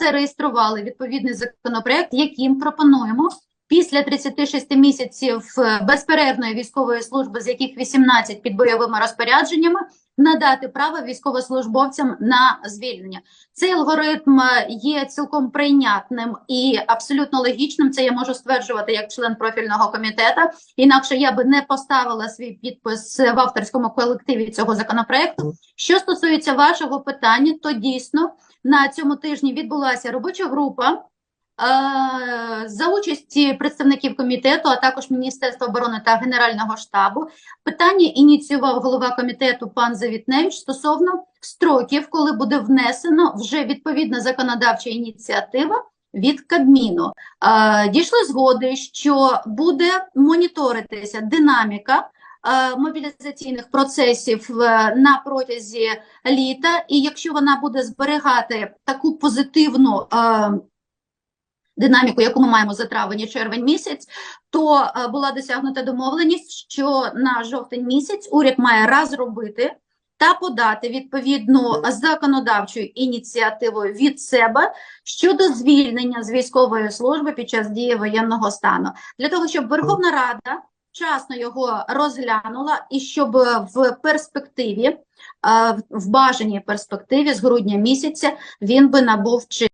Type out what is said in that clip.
зареєстрували відповідний законопроект, яким пропонуємо після 36 місяців е, безперервної військової служби, з яких 18 під бойовими розпорядженнями, надати право військовослужбовцям на звільнення. Цей алгоритм е, є цілком прийнятним і абсолютно логічним. Це я можу стверджувати як член профільного комітету. Інакше я би не поставила свій підпис в авторському колективі цього законопроекту. Що стосується вашого питання, то дійсно на цьому тижні відбулася робоча група. е, За участі представників комітету, а також Міністерства оборони та Генерального штабу, питання ініціював голова комітету пан Завітневич стосовно строків, коли буде внесено вже відповідна законодавча ініціатива від Кабміну. Е, Дійшли згоди, що буде моніторитися динаміка мобілізаційних процесів е, на протязі літа, і якщо вона буде зберігати таку позитивну е, динаміку, яку ми маємо за травень і червень місяць, то е, була досягнута домовленість, що на жовтень місяць уряд має розробити та подати відповідну законодавчу ініціативу від себе щодо звільнення з військової служби під час дії воєнного стану, для того, щоб Верховна Рада вчасно його розглянула. І щоб в перспективі, е, в бажаній перспективі з грудня місяця він би набув чи